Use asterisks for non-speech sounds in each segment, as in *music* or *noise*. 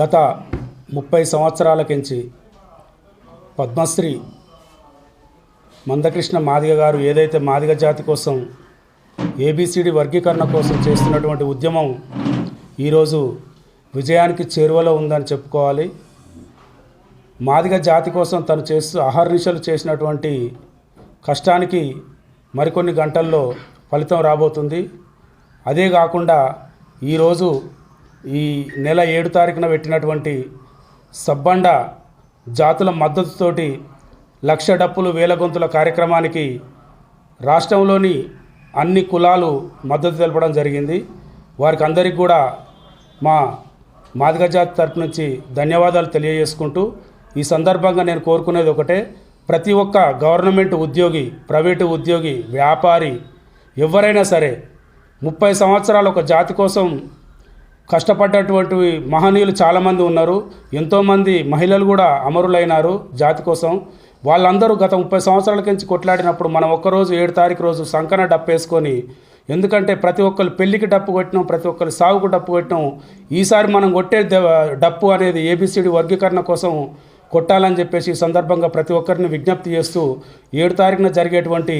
గత ముప్పై సంవత్సరాలకించి పద్మశ్రీ మందకృష్ణ మాదిగ గారు ఏదైతే మాదిగ జాతి కోసం ఏబిసిడి వర్గీకరణ కోసం చేస్తున్నటువంటి ఉద్యమం ఈరోజు విజయానికి చేరువలో ఉందని చెప్పుకోవాలి. మాదిగ జాతి కోసం తను చేస్తూ అహర్నిశలు చేసినటువంటి కష్టానికి మరికొన్ని గంటల్లో ఫలితం రాబోతుంది. అదే కాకుండా ఈరోజు ఈ నెల ఏడు తారీఖున పెట్టినటువంటి సబ్బండ జాతుల మద్దతుతోటి లక్ష డప్పులు వేల గొంతుల కార్యక్రమానికి రాష్ట్రంలోని అన్ని కులాలు మద్దతు తెలపడం జరిగింది. వారికి అందరికీ కూడా మా మాదిగ జాతి తరపు నుంచి ధన్యవాదాలు తెలియజేసుకుంటూ ఈ సందర్భంగా నేను కోరుకునేది ఒకటే ప్రతి ఒక్క గవర్నమెంట్ ఉద్యోగి ప్రైవేటు ఉద్యోగి వ్యాపారి ఎవరైనా సరే ముప్పై సంవత్సరాలు ఒక జాతి కోసం కష్టపడ్డటువంటి మహనీయులు చాలామంది ఉన్నారు. ఎంతోమంది మహిళలు కూడా అమరులైనారు జాతి కోసం. వాళ్ళందరూ గత ముప్పై సంవత్సరాల నుంచి కొట్లాడినప్పుడు మనం ఒక్కరోజు ఏడు తారీఖు రోజు సంకన డప్పేసుకొని ఎందుకంటే ప్రతి ఒక్కరు పెళ్ళికి డప్పు కొట్టినాం ప్రతి ఒక్కరు సాగుకు డప్పు కొట్టినాం. ఈసారి మనం కొట్టే డప్పు అనేది ఏబిసిడి వర్గీకరణ కోసం కొట్టాలని చెప్పేసి ఈ సందర్భంగా ప్రతి ఒక్కరిని విజ్ఞప్తి చేస్తూ ఏడు తారీఖున జరిగేటువంటి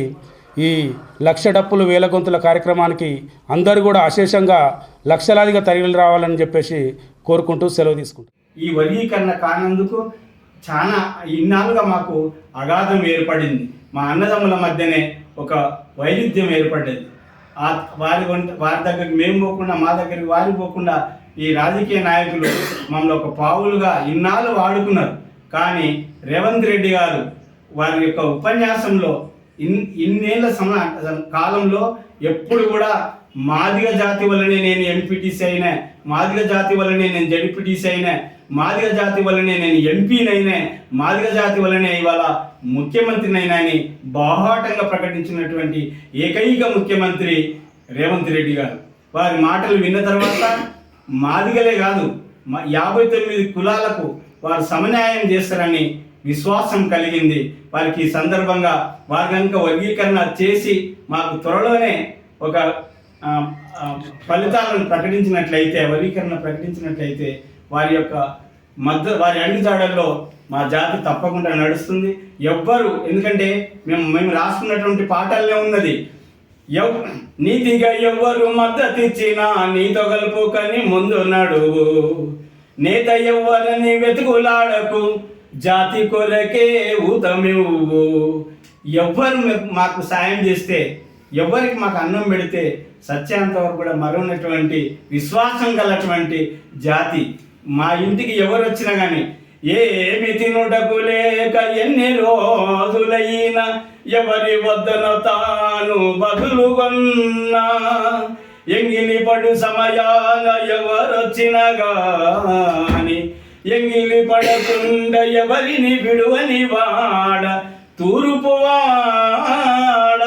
ఈ లక్ష డప్పులు వేల గొంతుల కార్యక్రమానికి అందరూ కూడా అశేషంగా లక్షలాదిగా తరలి రావాలని చెప్పేసి కోరుకుంటూ సెలవు తీసుకుంటాం ఈ వర్గీకరణ కానందుకు చాలా ఇన్నాళ్ళుగా మాకు అగాధం ఏర్పడింది. మా అన్నదమ్ముల మధ్యనే ఒక వైరుధ్యం ఏర్పడ్డది. ఆ వారి వంట వారి దగ్గరికి మేము పోకుండా మా దగ్గరికి వారి పోకుండా ఈ రాజకీయ నాయకులు మమ్మల్ని ఒక పావులుగా ఇన్నాళ్ళు వాడుకున్నారు. కానీ రేవంత్ రెడ్డి గారు వారి యొక్క ఉపన్యాసంలో ఇన్ ఇన్నేళ్ళ సమ కాలంలో ఎప్పుడు కూడా మాదిగ జాతి వల్లనే నేను ఎంపీటీసీ అయినా మాదిగ జాతి వల్లనే నేను జడ్పీటీసీ అయినా మాదిగ జాతి వల్లనే నేను ఎంపీనైనా మాదిగ జాతి వల్లనే ఇవాళ ముఖ్యమంత్రినైనా అని బాహాటంగా ప్రకటించినటువంటి ఏకైక ముఖ్యమంత్రి రేవంత్ రెడ్డి గారు. వారి మాటలు విన్న తర్వాత మాదిగలే కాదు యాభై తొమ్మిది కులాలకు వారు సమన్యాయం చేస్తారని విశ్వాసం కలిగింది. వారికి ఈ సందర్భంగా వారి కనుక వర్గీకరణ చేసి మాకు త్వరలోనే ఒక ఫలితాలను ప్రకటించినట్లయితే వర్గీకరణ ప్రకటించినట్లయితే వారి యొక్క మద్ద వారి అడుగుజాడల్లో మా జాతి తప్పకుండా నడుస్తుంది. ఎవ్వరు ఎందుకంటే మేము మేము రాసుకున్నటువంటి పాటల్లో ఉన్నది. ఎవ్ నీతిగా ఎవ్వరు మద్దతు ఇచ్చినా నీతో కలుపుకని ముందు నడువు. నేత ఎవ్వరని వెతుకులాడకు. జాతి కొరకే ఊతమివ్వు. ఎవ్వరు మాకు సాయం చేస్తే ఎవరికి మాకు అన్నం పెడితే సత్యాంత వరకు కూడా మరొన్నటువంటి విశ్వాసం గలటువంటి జాతి. మా ఇంటికి ఎవరు వచ్చినా కానీ ఏమి తినుటకు లేక ఎన్ని రోజులైనా ఎవరి వద్దన తాను బదులుగొన్నా. ఎంగిలి పడు సమయాన ఎవరొచ్చినగాని ఎంగిలి పడకుండా ఎవరిని విడువని వాడ తూర్పు వాడ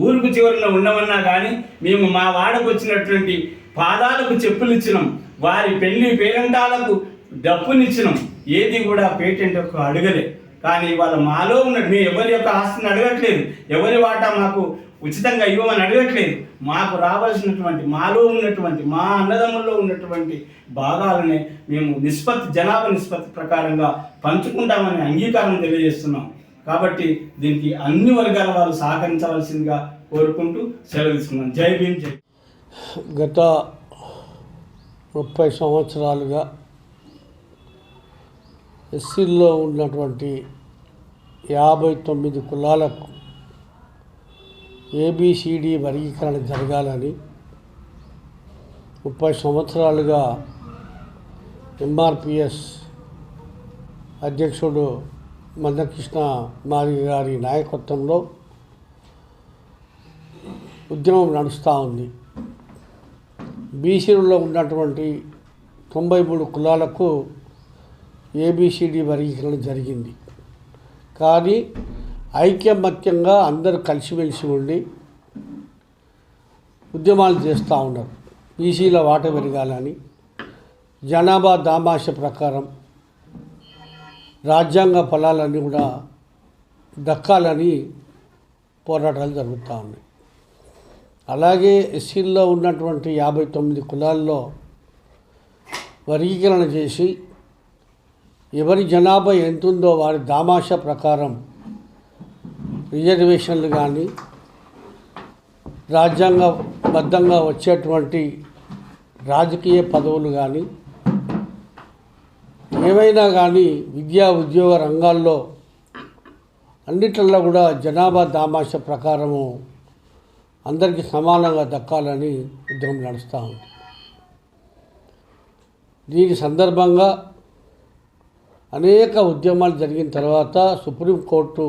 ఊరుకు చివరిలో ఉండమన్నా కానీ మేము మా వాడకు వచ్చినటువంటి పాదాలకు చెప్పులు ఇచ్చినాం. వారి పెళ్ళి పేరంటాలకు డప్పునిచ్చినాం. ఏది కూడా పేటెంట్ యొక్క అడగలే. కానీ వాళ్ళ మాలో ఉన్న మేము ఎవరి యొక్క ఆస్తిని అడగట్లేదు. ఎవరి వాటా మాకు ఉచితంగా ఇవ్వమని అడగట్లేదు. మాకు రావాల్సినటువంటి మాలో ఉన్నటువంటి మా అన్నదమ్ముల్లో ఉన్నటువంటి భాగాలనే మేము నిష్పత్తి జనాభా నిష్పత్తి ప్రకారంగా పంచుకుంటామని అంగీకారం తెలియజేస్తున్నాం. కాబట్టి దీనికి అన్ని వర్గాల వారు సహకరించవలసిందిగా కోరుకుంటూ సెలవు తీసుకున్నాం. జై భీమ్ జై *sighs* గత ముప్పై సంవత్సరాలుగా ఎస్సీల్లో ఉన్నటువంటి యాభై తొమ్మిది కులాలకు ఏబిసిడి వర్గీకరణ జరగాలని ముప్పై సంవత్సరాలుగా ఎంఆర్పిఎస్ అధ్యక్షుడు మందకృష్ణ మాది గారి నాయకత్వంలో ఉద్యమం నడుస్తూ ఉంది. బీసీలలో ఉన్నటువంటి తొంభై మూడు కులాలకు ఏబిసిడి వర్గీకరణ జరిగింది. కానీ ఐక్యమత్యంగా అందరూ కలిసిమెలిసి ఉండి ఉద్యమాలు చేస్తూ ఉన్నారు. బీసీల వాట పెరగాలని జనాభా దామాష ప్రకారం రాజ్యాంగ ఫలాలన్నీ కూడా దక్కాలని పోరాటాలు జరుగుతూ ఉన్నాయి. అలాగే ఎస్సీల్లో ఉన్నటువంటి యాభై తొమ్మిది కులాల్లో వర్గీకరణ చేసి ఎవరి జనాభా ఎంతుందో వారి దామాష ప్రకారం రిజర్వేషన్లు కానీ రాజ్యాంగబద్ధంగా వచ్చేటువంటి రాజకీయ పదవులు కానీ ఏమైనా కానీ విద్యా ఉద్యోగ రంగాల్లో అన్నిట్లలో కూడా జనాభా దామాష ప్రకారము అందరికీ సమానంగా దక్కాలని ఉద్యమం నడుస్తూ ఉంది. దీని సందర్భంగా అనేక ఉద్యమాలు జరిగిన తర్వాత సుప్రీంకోర్టు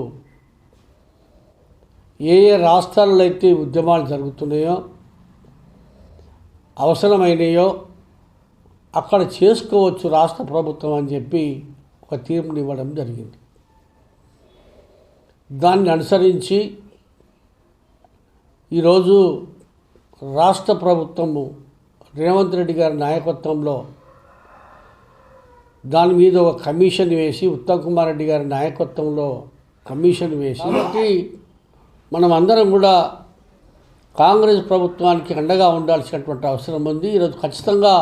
ఏ ఏ రాష్ట్రాలలో అయితే ఉద్యమాలు జరుగుతున్నాయో అవసరమైనయో అక్కడ చేసుకోవచ్చు రాష్ట్ర ప్రభుత్వం అని చెప్పి ఒక తీర్పుని ఇవ్వడం జరిగింది. దాన్ని అనుసరించి ఈరోజు రాష్ట్ర ప్రభుత్వము రేవంత్ రెడ్డి గారి నాయకత్వంలో దాని మీద ఒక కమిషన్ వేసి ఉత్తమ్ కుమార్ రెడ్డి గారి నాయకత్వంలో కమిషన్ వేసి మనం అందరం కూడా కాంగ్రెస్ ప్రభుత్వానికి అండగా ఉండాల్సినటువంటి అవసరం ఉంది. ఈరోజు ఖచ్చితంగా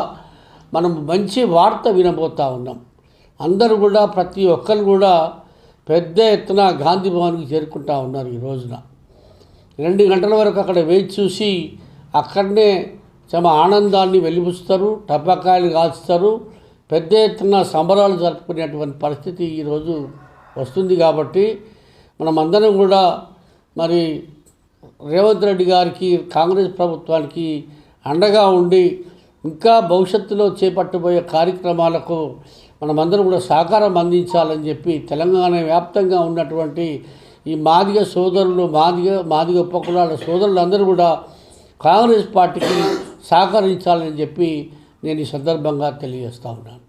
మనం మంచి వార్త వినబోతూ ఉన్నాం. అందరూ కూడా ప్రతి ఒక్కరు కూడా పెద్ద ఎత్తున గాంధీ భవన్కి చేరుకుంటా ఉన్నారు ఈ రోజున. రెండు గంటల వరకు అక్కడ వేచి చూసి అక్కడనే తమ ఆనందాన్ని వెలిబుస్తారు టపాకాయలు కాల్చుతారు పెద్ద ఎత్తున సంబరాలు జరుపుకునేటువంటి పరిస్థితి ఈరోజు వస్తుంది కాబట్టి మనమందరం కూడా మరి రేవంత్ రెడ్డి గారికి కాంగ్రెస్ ప్రభుత్వానికి అండగా ఉండి ఇంకా భవిష్యత్తులో చేపట్టబోయే కార్యక్రమాలకు మనమందరం కూడా సహకారం అందించాలని చెప్పి తెలంగాణ వ్యాప్తంగా ఉన్నటువంటి ఈ మాదిగ సోదరులు మాదిగ మాదిగ ఉపకులాల సోదరులందరూ కూడా కాంగ్రెస్ పార్టీకి సహకరించాలని చెప్పి నేను ఈ సందర్భంగా తెలియజేస్తా ఉన్నాను.